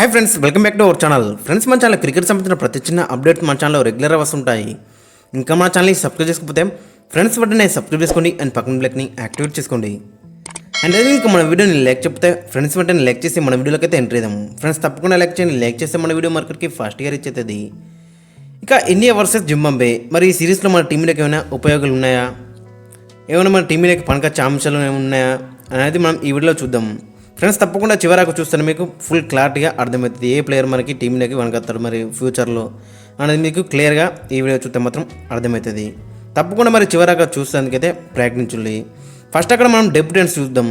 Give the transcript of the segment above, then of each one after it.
Hi friends welcome back to our channel friends మన channel cricket సంబంధించిన ప్రతి చిన్న అప్డేట్ మన ఛానల్లో రెగ్యులర్గా వస్తుంటాయి. ఇంకా మన ఛానల్ని సబ్స్క్రైబ్ చేసుకోకపోతే ఫ్రెండ్స్ వెంటనే సబ్స్క్రైబ్ చేసుకోండి అండ్ పక్కన బ్లాక్ని యాక్టివేట్ చేసుకోండి. అండ్ అదే ఇంకా మన వీడియోని లైక్ చెప్తే ఫ్రెండ్స్ వెంటనే లైక్ చేసి మన వీడియోలోకి అయితే ఎంటర్ చేద్దాం ఫ్రెండ్స్ తప్పకుండా లైక్ చేయండి. లైక్ చేస్తే మన వీడియో మార్కెట్కి ఫాస్ట్గా ఇయర్ అవుతుంది. ఇక ఇండియా వర్సెస్ జింబాంబే మరి ఈ సిరీస్లో మన టీంలోకి ఏమైనా ఉపయోగాలు ఉన్నాయా? ఏమైనా మన టీంలోకి పనికొచ్చే అంశాలు ఏమైనా ఉన్నాయా? అనేది మనం ఈ వీడియోలో చూద్దాం. ఫ్రెండ్స్ తప్పకుండా చివరకు చూస్తే మీకు ఫుల్ క్లారిటీగా అర్థమవుతుంది. ఏ ప్లేయర్ మనకి టీంలోకి వనకొస్తాడు మరి ఫ్యూచర్లో అనేది మీకు క్లియర్గా ఈ వీడియో చూస్తే మాత్రం అర్థమవుతుంది. తప్పకుండా మరి చివరగా చూసేందుకైతే ప్రయత్నించండి. ఫస్ట్ అక్కడ మనం డెబ్యూటెంట్స్ చూద్దాం.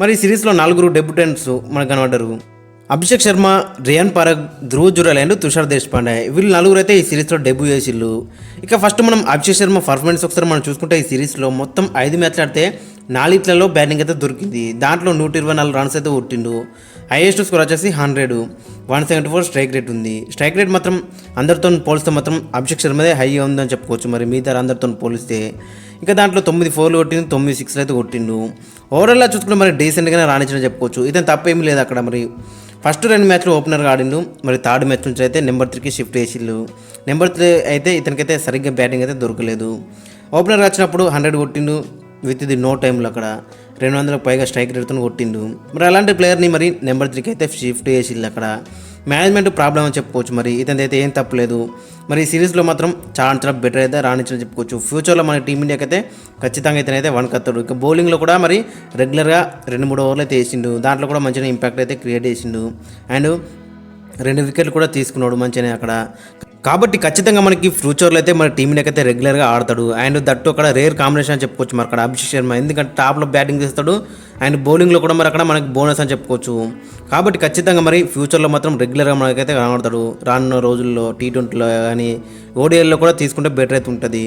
మరి ఈ సిరీస్లో నలుగురు డెబ్యూటెంట్స్ మనకు కనబడ్డారు. అభిషేక్ శర్మ రియాన్ పరగ్ ధ్రువ్ జురల్ అండ్ తుషార్ దేశపాండే. వీళ్ళు నలుగురు అయితే ఈ సిరీస్లో డెబ్యూ చేసిళ్ళు. ఇక ఫస్ట్ మనం అభిషేక్ శర్మ పర్ఫార్మెన్స్ ఒకసారి మనం చూసుకుంటే ఈ సిరీస్లో మొత్తం ఐదు మ్యాచ్లు ఆడితే నాలుగిట్లలో బ్యాటింగ్ అయితే దొరికింది. దాంట్లో నూట ఇరవై నాలుగు రన్స్ అయితే కొట్టిండు. హైయెస్ట్ స్కోర్ వచ్చేసి hundred one seventy four strike rate ఉంది. స్ట్రైక్ రేట్ మాత్రం అందరితో పోలిస్తే మాత్రం అభిషేక్ శర్మదే హై ఉందని చెప్పుకోవచ్చు. మరి మిగతా అందరితో పోలిస్తే ఇంకా దాంట్లో తొమ్మిది ఫోర్లు కొట్టిండు తొమ్మిది సిక్స్లు అయితే కొట్టిండు. ఓవరాల్గా చూసుకుంటే మరి డీసెంట్గానే రాణించిన చెప్పుకోవచ్చు. ఇతను తప్పేమీ లేదు అక్కడ మరి. ఫస్ట్ రెండు మ్యాచ్లు ఓపెనర్గా ఆడిండు. మరి థర్డ్ మ్యాచ్ నుంచి అయితే నెంబర్ త్రీకి షిఫ్ట్ చేసిండు నెంబర్ త్రీ అయితే ఇతనికైతే సరిగ్గా బ్యాటింగ్ అయితే దొరకలేదు. ఓపెనర్ వచ్చినప్పుడు హండ్రెడ్ కొట్టిండు విత్ ది నో టైంలో అక్కడ. రెండు వందలకు పైగా స్ట్రైక్ రేట్తో కొట్టిండు. మరి అలాంటి ప్లేయర్ని మరి నెంబర్ త్రీకి అయితే షిఫ్ట్ చేసిండు అక్కడ. మేనేజ్మెంట్ ప్రాబ్లం అని చెప్పుకోవచ్చు. మరి ఇతని అయితే ఏం తప్పలేదు మరి ఈ సిరీస్లో మాత్రం చాలా చాలా బెటర్ అయితే రాణించని చెప్పుకోవచ్చు. ఫ్యూచర్లో మన టీమిండియాకి అయితే ఖచ్చితంగా ఇతనైతే వన్ కత్తాడు ఇక బౌలింగ్లో కూడా మరి రెగ్యులర్గా రెండు మూడు ఓవర్లు అయితే వేసిండు. దాంట్లో కూడా మంచిగా ఇంపాక్ట్ అయితే క్రియేట్ చేసిండు. అండ్ రెండు వికెట్లు కూడా తీసుకున్నాడు మంచిగానే అక్కడ. కాబట్టి ఖచ్చితంగా మనకి ఫ్యూచర్లో అయితే మన టీంలోకి అయితే రెగ్యులర్గా ఆడతాడు. అండ్ దట్టు అక్కడ రేర్ కాంబినేషన్ అని చెప్పుకోవచ్చు మరి అక్కడ అభిషేక్ శర్మ. ఎందుకంటే టాప్లో బ్యాటింగ్ చేస్తాడు. అండ్ బౌలింగ్లో కూడా మరి అక్కడ మనకి బోనస్ అని చెప్పుకోవచ్చు. కాబట్టి ఖచ్చితంగా మరి ఫ్యూచర్లో మాత్రం రెగ్యులర్గా మనకైతే కనబడతాడు. రానున్న రోజుల్లో టీ ట్వంటీలో కానీ ఓడిఎల్లో కూడా తీసుకుంటే బెటర్ అయితే ఉంటుంది.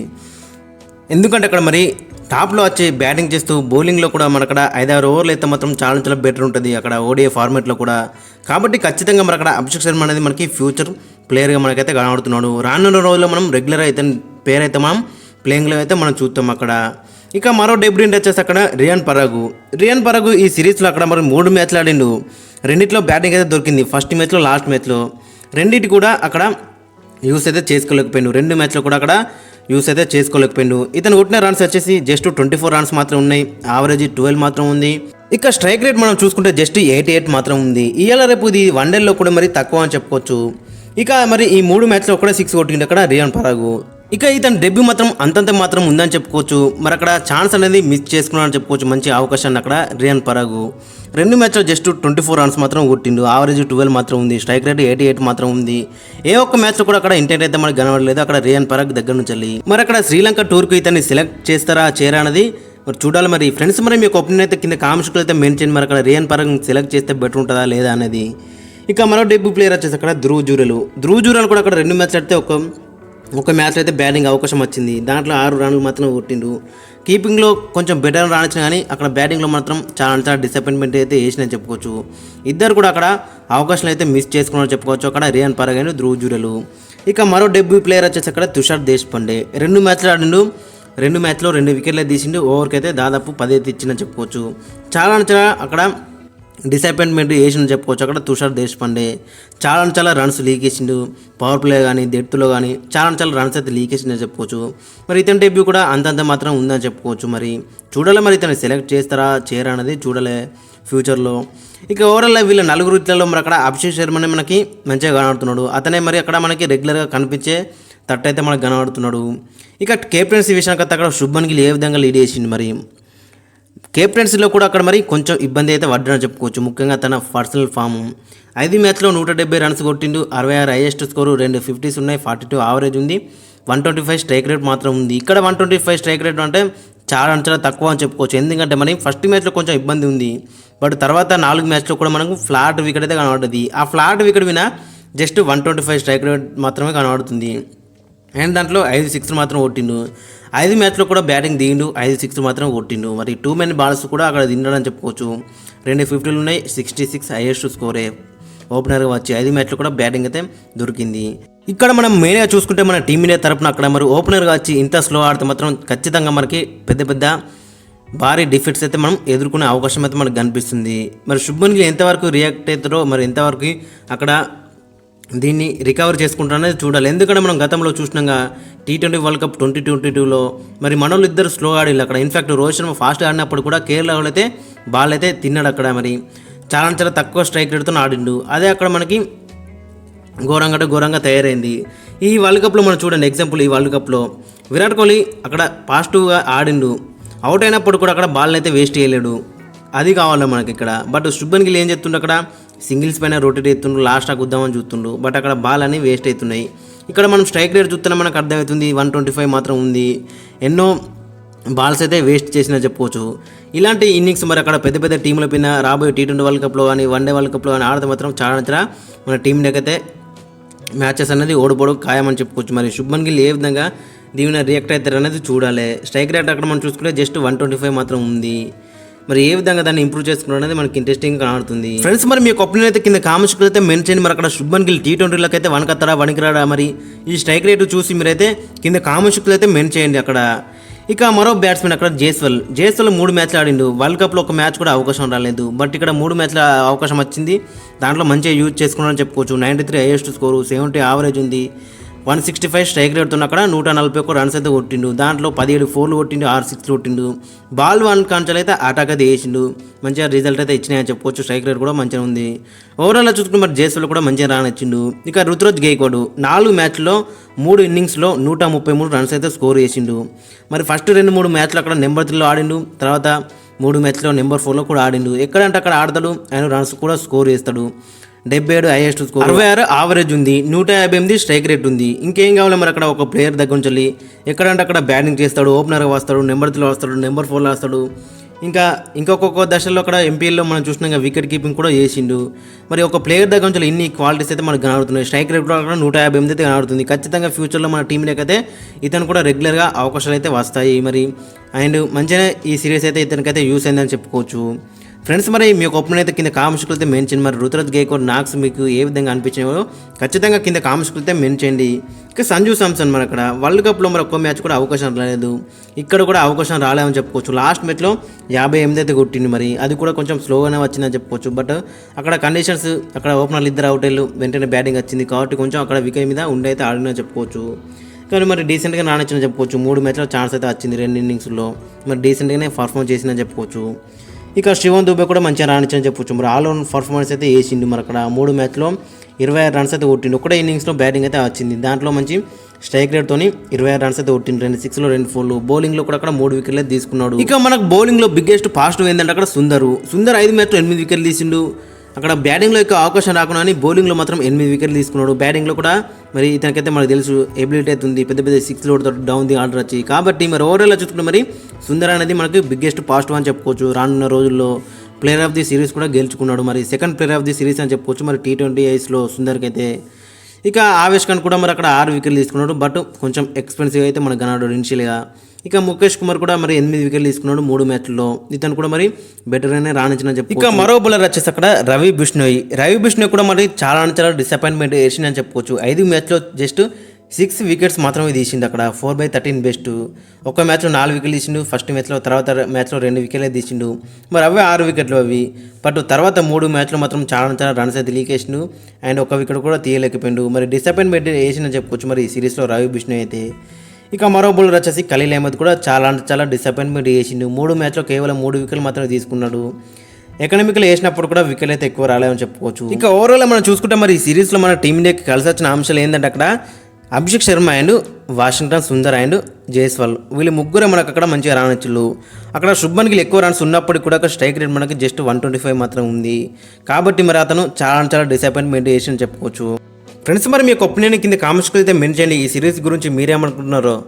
ఎందుకంటే అక్కడ మరి టాప్లో వచ్చి బ్యాటింగ్ చేస్తూ బౌలింగ్లో కూడా మన అక్కడ ఐదారు ఓవర్లు అయితే మాత్రం చాలా చాలా బెటర్ ఉంటుంది అక్కడ ఓడిఏ ఫార్మేట్లో కూడా. కాబట్టి ఖచ్చితంగా మరి అక్కడ అభిషేక్ శర్మ అనేది మనకి ఫ్యూచర్ ప్లేయర్గా మనకైతే కనబడుతున్నాడు. రానున్న రోజుల్లో మనం రెగ్యులర్ అయితే పేరు అయితే మనం ప్లేయింగ్లో అయితే మనం చూస్తాం అక్కడ. ఇక మరో డెబ్యూటెంట్ వచ్చేసి అక్కడ రియాన్ పరాగు రియాన్ పరాగు ఈ సిరీస్లో అక్కడ మరి మూడు మ్యాచ్లు ఆడిండు. రెండిట్లో బ్యాటింగ్ అయితే దొరికింది. ఫస్ట్ మ్యాచ్లో లాస్ట్ మ్యాచ్లో రెండింటి కూడా అక్కడ యూస్ అయితే చేసుకోలేకపోయిండు. రెండు మ్యాచ్లో కూడా అక్కడ యూస్ అయితే చేసుకోలేకపోయిండు. ఇతను కొట్టిన రన్స్ వచ్చేసి జస్ట్ ట్వంటీ ఫోర్ రన్స్ మాత్రం ఉన్నాయి. యావరేజ్ ట్వెల్వ్ మాత్రం ఉంది. ఇక స్ట్రైక్ రేట్ మనం చూసుకుంటే జస్ట్ ఎయిటీ ఎయిట్ మాత్రం ఉంది. ఇవాళ రేపు ఇది వన్ డేలో కూడా మరి తక్కువ అని చెప్పుకోవచ్చు. ఇక మరి ఈ మూడు మ్యాచ్లో ఒకటే సిక్స్ కొట్టిండు. అక్కడ రియాన్ పరాగు. ఇక ఇతని డెబ్యూ మాత్రం అంతంత మాత్రం ఉందని చెప్పుకోవచ్చు. మరి అక్కడ ఛాన్స్ అనేది మిస్ చేసుకున్నాడని చెప్పుకోవచ్చు. మంచి అవకాశాన్ని అక్కడ రియాన్ పరాగు. రెండు మ్యాచ్లో జస్ట్ ట్వంటీ ఫోర్ రన్స్ మాత్రం కొట్టిండు. ఆవరేజ్ ట్వెల్వ్ మాత్రం ఉంది. స్ట్రైక్ రేట్ ఎయిటీ ఎయిట్ మాత్రం ఉంది. ఏ ఒక్క మ్యాచ్లో కూడా అక్కడ ఇంటెంట్ అయితే మనకు కనబడలేదు. అక్కడ రియాన్ పరాగ్ దగ్గర నుంచి వెళ్ళి. మరి అక్కడ శ్రీలంక టూర్కు ఇతన్ని సెలెక్ట్ చేస్తారా చేయరా అనేది మరి చూడాలి మరి. ఫ్రెండ్స్ మరి మీకు ఒపీనియన్ అయితే కింద కామెంట్స్లో అయితే మెన్షన్ మరి అక్కడ రియాన్ పరాగ్ సెలెక్ట్ చేస్తే బెటర్ ఉంటుందా లేదా అనేది. ఇక మరో డెబ్యూ ప్లేయర్ వచ్చేసి అక్కడ ధ్రువ్ జూరలు. ధ్రువ్ జూరలు కూడా అక్కడ రెండు మ్యాచ్లు ఆడితే ఒక ఒక మ్యాచ్లో అయితే బ్యాటింగ్ అవకాశం వచ్చింది. దాంట్లో ఆరు రన్లు మాత్రం కొట్టిండు కీపింగ్లో కొంచెం బెటర్ రాణించిన కానీ అక్కడ బ్యాటింగ్లో మాత్రం చాలా చాలా డిసప్పాయింట్మెంట్ అయితే వేసిన చెప్పుకోవచ్చు. ఇద్దరు కూడా అక్కడ అవకాశాలు అయితే మిస్ చేసుకున్నారని చెప్పుకోవచ్చు. అక్కడ రియాన్ పరగాని ధ్రువ్ జూరలు. ఇక మరో డెబ్యూ ప్లేయర్ వచ్చేసి అక్కడ తుషార్ దేశపాండే. రెండు మ్యాచ్లు ఆడిండు. రెండు మ్యాచ్లో రెండు వికెట్లు తీసిండు. ఓవర్కి అయితే దాదాపు పదైతే ఇచ్చిందని చెప్పుకోవచ్చు. చాలా చాలా అక్కడ డిసప్పాయింట్మెంట్ వేసిండు చెప్పుకోవచ్చు. అక్కడ తుషార్ దేశపాండే చాలా చాలా రన్స్ లీక్ వేసిండు పవర్ ప్లే కానీ డెత్లో కానీ చాలా చాలా రన్స్ అయితే లీక్ వేసిండని చెప్పుకోవచ్చు. మరి ఇతని డెబ్యూ కూడా అంతంత మాత్రం ఉందని చెప్పుకోవచ్చు. మరి చూడాలి మరి ఇతను సెలెక్ట్ చేస్తారా చేయరా అనేది చూడలే ఫ్యూచర్లో ఇక ఓవరాల్ వీళ్ళ నలుగురు ఇట్లలో మరి అక్కడ అభిషేక్ శర్మనే మనకి మంచిగా కనబడుతున్నాడు. అతనే మరి అక్కడ మనకి రెగ్యులర్గా కనిపించే తట్టయితే మనకు కనబడుతున్నాడు. ఇక కెప్టెన్సీ విషయానికి అక్కడ శుభ్మన్ గిల్ ఏ విధంగా లీడ్ చేసిండు మరి? కెప్టెన్సీలో కూడా అక్కడ మరి కొంచెం ఇబ్బంది అయితే పడ్డని చెప్పుకోవచ్చు. ముఖ్యంగా తన పర్సనల్ ఫామ్. ఐదు మ్యాచ్లో నూట డెబ్బై రన్స్ కొట్టిండు. అరవై ఆరు హైయెస్ట్ స్కోరు రెండు ఫిఫ్టీస్ ఉన్నాయి ఫార్టీ టూ ఆవరేజ్ ఉంది. One twenty five strike rate మాత్రం ఉంది. ఇక్కడ one twenty five strike rate అంటే చాలా చాలా తక్కువ అని చెప్పుకోవచ్చు. ఎందుకంటే మరి ఫస్ట్ మ్యాచ్లో కొంచెం ఇబ్బంది ఉంది. బట్ తర్వాత నాలుగు మ్యాచ్లో కూడా మనకు ఫ్లాట్ వికెట్ అయితే కనబడుతుంది. ఆ ఫ్లాట్ వికెట్ విన just one twenty five strike rate మాత్రమే కనబడుతుంది. అండ్ దాంట్లో ఐదు సిక్స్ మాత్రం కొట్టిండు. ఐదు మ్యాచ్లో కూడా బ్యాటింగ్ దిగిండు ఐదు సిక్స్ మాత్రం కొట్టిండు. మరి టూ మెన్ బాల్స్ కూడా అక్కడ తిన్నాడని చెప్పుకోవచ్చు. రెండు ఫిఫ్టీలు ఉన్నాయి సిక్స్టీ సిక్స్ హైయెస్ట్ స్కోరే ఓపెనర్గా వచ్చి ఐదు మ్యాచ్లో కూడా బ్యాటింగ్ అయితే దొరికింది. ఇక్కడ మనం మెయిన్గా చూసుకుంటే మన టీమిండియా తరపున అక్కడ మరి ఓపెనర్గా వచ్చి ఇంత స్లో ఆడితే మాత్రం ఖచ్చితంగా మనకి పెద్ద పెద్ద భారీ డిఫిట్స్ అయితే మనం ఎదుర్కొనే అవకాశం అయితే మనకు కనిపిస్తుంది. మరి శుభ్మన్ గిల్ ఎంతవరకు రియాక్ట్ అవుతారో మరి ఎంతవరకు అక్కడ దీన్ని రికవర్ చేసుకుంటారనేది చూడాలి. ఎందుకంటే మనం గతంలో చూసినాగా T twenty world cup twenty twenty టూలో మరి మనోళ్ళు ఇద్దరు స్లో ఆడిల్లు అక్కడ ఇన్ఫాక్ట్ రోహిత్ శర్మ ఫాస్ట్ ఆడినప్పుడు కూడా కేరళ అయితే బాల్ అయితే తిన్నాడు అక్కడ మరి. చాలా చాలా తక్కువ స్ట్రైక్ రేట్తో ఆడిండు. అదే అక్కడ మనకి ఘోరంగా అంటే ఘోరంగా తయారైంది. ఈ వరల్డ్ కప్లో మనం చూడండి ఎగ్జాంపుల్ ఈ వరల్డ్ కప్లో విరాట్ కోహ్లీ అక్కడ పాజిటివ్గా ఆడిండు. అవుట్ అయినప్పుడు కూడా అక్కడ బాల్ అయితే వేస్ట్ చేయలేడు. అది కావాలి మనకి ఇక్కడ? బట్ శుభన్ గిల్ ఏం చెప్తుండు అక్కడ? సింగిల్స్ పైన రొటేట్ అవుతుండ్రు లాస్ట్ ఆకు వద్దామని చూస్తుండ్రు బట్ అక్కడ బాల్ అని వేస్ట్ అవుతున్నాయి. ఇక్కడ మనం స్ట్రైక్ రేట్ చూస్తున్నా మనకు అర్థమవుతుంది వన్ ట్వంటీ ఫైవ్ మాత్రం ఉంది. ఎన్నో బాల్స్ అయితే వేస్ట్ చేసినా చెప్పుకోవచ్చు ఇలాంటి ఇన్నింగ్స్ మరి అక్కడ పెద్ద పెద్ద టీంల పైన రాబోయే టీ ట్వంటీ వరల్డ్ కప్లో కానీ వన్ డే వరల్డ్ కప్లో కానీ ఆడితే మాత్రం చాలా చాలా మన టీం అయితే మ్యాచెస్ అనేది ఓడిపోవడం ఖాయమని చెప్పుకోవచ్చు. మరి శుభ్మన్ గిల్ ఏ విధంగా దీవెన రియాక్ట్ అవుతారు అనేది చూడాలి. స్ట్రైక్ రేట్ అక్కడ మనం చూసుకుంటే జస్ట్ వన్ ట్వంటీ ఫైవ్ మాత్రం ఉంది. మరి ఏ విధంగా దాన్ని ఇంప్రూవ్ చేసుకోవడం అనేది మనకి ఇంట్రెస్టింగ్ కనబడుతుంది. ఫ్రెండ్స్ మరి మీ ఒపీనియన్ అయితే కింద కామెంట్స్ అయితే మెన్షన్ మరి అక్కడ శుభన్ గిల్ టీ ట్వంటీలకు అయితే వనకత్తరా వణికిరాడా మరి? ఈ స్ట్రైక్ రేటు చూసి మీరైతే కింద కామెంట్స్ అయితే మెన్ చేయండి అక్కడ. ఇక మరో బ్యాట్స్మెన్ అక్కడ జేస్వల్. జేస్వల్ మూడు మ్యాచ్లు ఆడిండు. వరల్డ్ కప్లో ఒక మ్యాచ్ కూడా అవకాశం రాలేదు. బట్ ఇక్కడ మూడు మ్యాచ్ల అవకాశం వచ్చింది. దాంట్లో మంచిగా యూజ్ చేసుకున్నారని చెప్పుకోవచ్చు. Ninety three highest score seventy average ఉంది. వన్ సిక్స్టీ ఫైవ్ స్ట్రైక్ రేట్తో అక్కడ నూట నలభై ఒక్క రన్స్ అయితే కొట్టిండు. దాంట్లో పదిహేడు ఫోర్లు కొట్టిండు ఆరు సిక్స్లు కొట్టిండు. బాల్ వన్ కాన్సల్ అయితే అటాక్ అయితే వేసిండు. మంచిగా రిజల్ట్ అయితే ఇచ్చినాయని చెప్పుకోవచ్చు. స్ట్రైక్ రేట్ కూడా మంచిగా ఉంది. ఓవరాల్ చూసుకుంటే మరి జేసీలో కూడా మంచిగా రానిచ్చిండు. ఇక రుతురోజ్ గేక్వాడు నాలుగు మ్యాచ్లో మూడు ఇన్నింగ్స్లో నూట ముప్పై మూడు రన్స్ అయితే స్కోర్ చేసిండు. మరి ఫస్ట్ రెండు మూడు మ్యాచ్లు అక్కడ నెంబర్ త్రీలో ఆడిండు. తర్వాత మూడు మ్యాచ్లో నెంబర్ ఫోర్లో కూడా ఆడిండు. ఎక్కడంటే అక్కడ ఆడతాడు. ఆయన రన్స్ కూడా స్కోర్ చేస్తాడు. డెబ్బై ఏడు హైయెస్ట్ స్కోర్. అరవై ఆరు ఆవరేజ్ ఉంది. నూట యాభై ఎనిమిది స్ట్రైక్ రేట్ ఉంది. ఇంకేం కావాలి మరి అక్కడ ఒక ప్లేయర్ దగ్గర నుంచి ఎక్కడంటే అక్కడ బ్యాటింగ్ చేస్తాడు ఓపెనర్గా వస్తాడు నెంబర్ త్రీలో వస్తాడు నెంబర్ ఫోర్లో వస్తాడు. ఇంకా ఇంకొక దశల్లో అక్కడ ఎంపీఎల్లో మనం చూసినాక వికెట్ కీపింగ్ కూడా చేసిండు. మరి ఒక ప్లేయర్ దగ్గర నుంచి ఇన్ని క్వాలిటీస్ అయితే మనకు కనబడుతున్నాయి. స్ట్రైక్ రేట్ కూడా నూట యాభై ఎనిమిది అయితే కనబడుతుంది. ఖచ్చితంగా ఫ్యూచర్లో మన టీం అయితే ఇతను కూడా రెగ్యులర్గా అవకాశాలు అయితే వస్తాయి. మరి అండ్ మంచిగా ఈ సిరీస్ అయితే ఇతనికైతే యూస్ అయిందని చెప్పుకోవచ్చు. ఫ్రెండ్స్ మరి మీ యొక్క ఒపీనియన్ అయితే కింద కామెంట్స్ అయితే మెన్షన్ మరి రుతురాజ్ గేకోర్ నాక్స్ మీకు ఏ విధంగా అనిపించినాయో ఖచ్చితంగా కింద కామెంట్స్ అయితే మెన్ చేయండి. ఇక సంజు సామ్సన్ మరి అక్కడ వరల్డ్ కప్లో మరి ఒక్క మ్యాచ్ కూడా అవకాశం రాలేదు. ఇక్కడ కూడా అవకాశం రాలేమని చెప్పుకోవచ్చు. లాస్ట్ మ్యాచ్లో యాభై ఎనిమిది అయితే కొట్టింది మరి. అది కూడా కొంచెం స్లోగానే వచ్చిందని చెప్పుకోవచ్చు. బట్ అక్కడ కండిషన్స్ అక్కడ ఓపెనర్లు ఇద్దరు అవుట్ అయ్యారు. వెంటనే బ్యాటింగ్ వచ్చింది కాబట్టి కొంచెం అక్కడ వికెట్ మీద ఉండి అయితే ఆడిన చెప్పుకోవచ్చు. కానీ మరి డీసెంట్గా నానొచ్చిన చెప్పుకోవచ్చు. మూడు మ్యాచ్లో ఛాన్స్ అయితే వచ్చింది రెండు ఇన్నింగ్స్లో మరి డీసెంట్గానే పర్ఫామ్ చేసిందని చెప్పుకోవచ్చు. ఇక శివన్ దుబే కూడా మంచిగా రాణించని చెప్పొచ్చు. మరి ఆల్ రౌండ్ పర్ఫార్మెన్స్ అయితే వేసిండు మరి అక్కడ మూడు మ్యాచ్లో ఇరవై ఆరు రన్స్ అయితే కొట్టిండు. ఒకటే ఇన్నింగ్స్లో బ్యాటింగ్ అయితే వచ్చింది. దాంట్లో మంచి స్ట్రైక్ రేట్తో ఇరవై ఆరు రన్స్ అయితే కొట్టిండు. రెండు సిక్స్లో రెండు ఫోర్లు బౌలింగ్లో కూడా అక్కడ మూడు వికెట్లు అయితే తీసుకున్నాడు. ఇక మనకు బౌలింగ్లో బిగ్గెస్ట్ పాజిటివ్ ఏంటంటే అక్కడ సుందరు. సుందర్ ఐదు మ్యాచ్లో ఎనిమిది వికెట్లు తీసిండు. అక్కడ బ్యాటింగ్లో ఎక్కువ అవకాశం రాకుండా అని బౌలింగ్లో మాత్రం ఎనిమిది వికెట్లు తీసుకున్నాడు. బ్యాటింగ్లో కూడా మరి ఇతనికైతే మనకు తెలుసు ఎబిలిటీ అయితే ఉంది. పెద్ద పెద్ద సిక్స్ కొడతాడు. డౌన్ ది ఆర్డర్ వచ్చి. కాబట్టి మరి ఓవరాల్ చూసుకుంటే మరి సుందర్ అనేది మనకి బిగ్గెస్ట్ పాజిటివ్ అని చెప్పుకోవచ్చు. రానున్న రోజుల్లో ప్లేయర్ ఆఫ్ ది సిరీస్ కూడా గెలుచుకున్నాడు. మరి second player of the series అని చెప్పుకోవచ్చు. మరి టీ ట్వంటీ ఐస్లో సుందర్కి అయితే ఇక ఆవేష్ ఖాన్ కూడా మరి అక్కడ ఆరు వికెట్లు తీసుకున్నాడు. బట్ కొంచెం ఎక్స్పెన్సివ్ అయితే మనకు కన్నాడు ఇనిషియల్గా ఇక ముఖేష్ కుమార్ కూడా మరి ఎనిమిది వికెట్లు తీసుకున్నాడు మూడు మ్యాచ్ల్లో ఇతను కూడా మరి బెటర్ అనే రాణించిన చెప్పి ఇక మరో బౌలర్ వచ్చేసి అక్కడ రవి బిష్ణోయ్. రవి బిష్ణోయ్ కూడా మరి చాలా చాలా డిసప్పాయింట్మెంట్ వేసిందని చెప్పుకోవచ్చు. ఐదు మ్యాచ్లో జస్ట్ సిక్స్ వికెట్స్ మాత్రమే తీసిండు అక్కడ. Four by thirteen best. ఒక మ్యాచ్లో నాలుగు వికెట్లు తీసిండు. ఫస్ట్ మ్యాచ్లో తర్వాత మ్యాచ్లో రెండు వికెట్లే తీసిండు. మరి అవే ఆరు వికెట్లు అవి. బట్ తర్వాత మూడు మ్యాచ్లో మాత్రం చాలా చాలా రన్స్ అయితే లీకేసిండు. అండ్ ఒక వికెట్ కూడా తీయలేకపోయిండు. మరి డిసప్పాయింట్మెంట్ వేసిందని చెప్పుకోవచ్చు మరి ఈ సిరీస్లో రవి బిష్ణు అయితే. ఇక మరో బౌలర్ వచ్చేసి ఖలీల్ అహ్మద్ కూడా చాలా అంటే చాలా డిసప్పాయింట్మెంట్ చేసిండు. మూడు మ్యాచ్లో కేవలం మూడు వికెట్లు మాత్రమే తీసుకున్నాడు. ఎకనామికల్ వేసినప్పుడు కూడా వికెట్ అయితే ఎక్కువ రాలేమని చెప్పుకోవచ్చు. ఇక ఓవరాల్ మనం చూసుకుంటే మరి ఈ సిరీస్లో మన టీమిండియాకి కలిసి వచ్చిన అంశాలు ఏంటంటే అక్కడ Abhishek Sharma and Washington Sundar and Jaiswal వీళ్ళు ముగ్గురే మనకు అక్కడ మంచిగా రానొచ్చులు అక్కడ శుభ్మన్ గిల్ ఎక్కువ రన్స్ ఉన్నప్పటికీ కూడా అక్కడ స్ట్రైక్ రేట్ మనకి జస్ట్ వన్ ట్వంటీ ఫైవ్ మాత్రం ఉంది. కాబట్టి మరి అతను చాలా చాలా డిసప్పాయింట్మెంట్ చేసి చెప్పుకోవచ్చు. ఫ్రెండ్స్ మరి మీ యొక్క ఒపీనియన్ కింద కామెంట్స్కి అయితే మెన్షన్ చేయండి. ఈ సిరీస్ గురించి మీరేమనుకుంటున్నారో